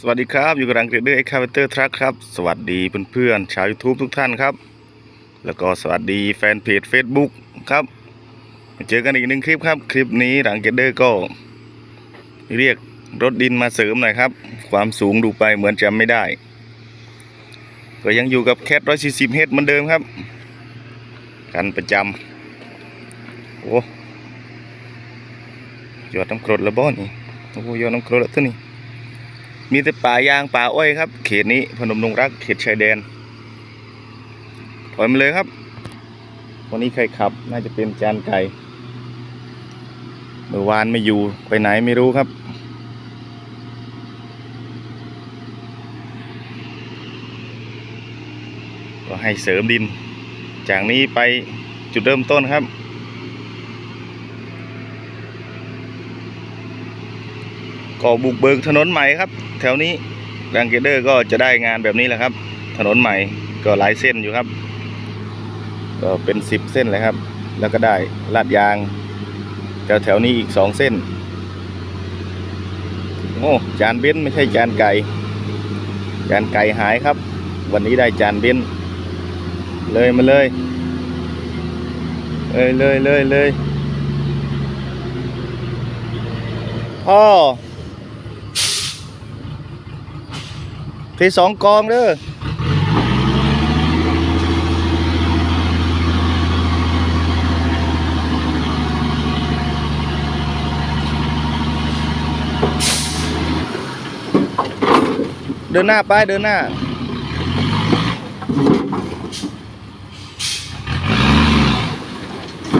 สวัสดีครับ อยู่กับรังเกรดเดอร์เอ็กคาเวเตอร์ทรัคครับ สวัสดีเพื่อนๆชาว YouTube ทุกท่านครับ แล้วก็สวัสดีแฟนเพจ Facebook ครับ เจอกันอีกหนึ่งคลิปครับ คลิปนี้รังเกรดเดอร์ก็ เรียกรถดินมาเสริมหน่อยครับ ความสูงดูไปเหมือนจะไม่ได้ ก็ยังอยู่กับแคท140เฮดเหมือนเดิมครับ กันประจำโอ้ยอดน้ำกรดล้วบ่นี่โอ้ยอดน้ำกรดล้วตัวนี้ มีแต่ป่ายางป่าอ้อยครับ เขตนี้พนมดงรักเขตชายแดนปล่อยมาเลยครับ วันนี้ใครขับ น่าจะเป็นจานไก่เมื่อวานไม่อยู่ไปไหนไม่รู้ครับ ก็ให้เสริมดิน จากนี้ไปจุดเริ่มต้นครับ ก็บุกเบิกถนนใหม่ครับ แถวนี้รังเกเดอร์ก็จะได้งานแบบนี้แหละครับ ถนนใหม่ก็หลายเส้นอยู่ครับ ก็เป็นสิบเส้นเลยครับ แล้วก็ได้ลาดยางแถวแถวนี้อีกสองเส้นโอ้จานเบ้นไม่ใช่จานไก่จานไก่หายครับ วันนี้ได้จานเบ้นเลยมาเลยเลยเลยเลยเลยพ่อ ทีสองกองเด้อเดินหน้าไปเดินหน้า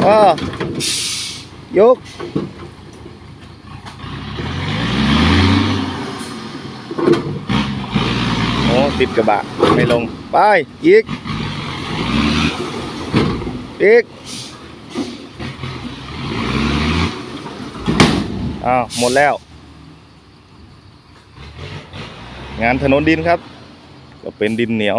อ๋อยก โอ้ ติดกระบะ ไม่ลง ไป อีก อีกอ้าวหมดแล้ว งานถนนดินครับ ก็เป็นดินเหนียว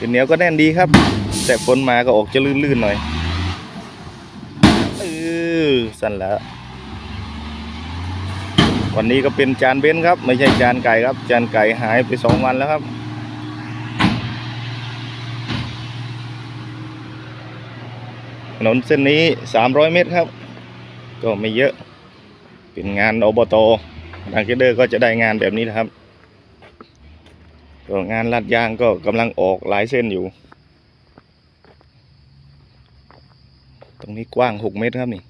ดินเหนียวก็แน่นดีครับ แต่ฝนมาก็ออกจะลื่นๆหน่อย เออสั่นแล้ว วันนี้ก็เป็นจานเบ้นครับ ไม่ใช่จานไก่ครับ จานไก่หายไปสองวันแล้วครับ ถนนเส้นนี้300เมตรครับ ก็ไม่เยอะ เป็นงานอบตดังเกเดอร์ก็จะได้งานแบบนี้นะครับก็งานลาดยางก็กำลังออกหลายเส้นอยู่ ตรงนี้กว้าง6เมตรครับนี่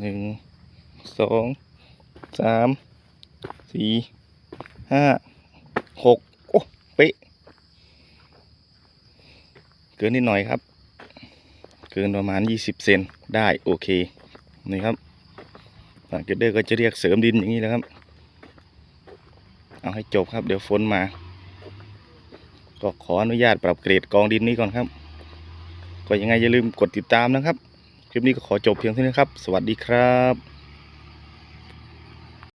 หนึ่งสองสามสี่ห้าหกโอ้เป๊ะ เกินนิดหน่อยครับ เกินประมาณยี่สิบเซนได้โอเค นี่ครับฝั่งเกดเดอร์ก็จะเรียกเสริมดินอย่างนี้นะครับ เอาให้จบครับเดี๋ยวฝนมา ก็ขออนุญาตปรับเกรดกองดินนี้ก่อนครับ ก็ยังไงอย่าลืมกดติดตามนะครับ ลิปนี้ก็ขอจบเพียงเท่านี้ครับ สวัสดีครับ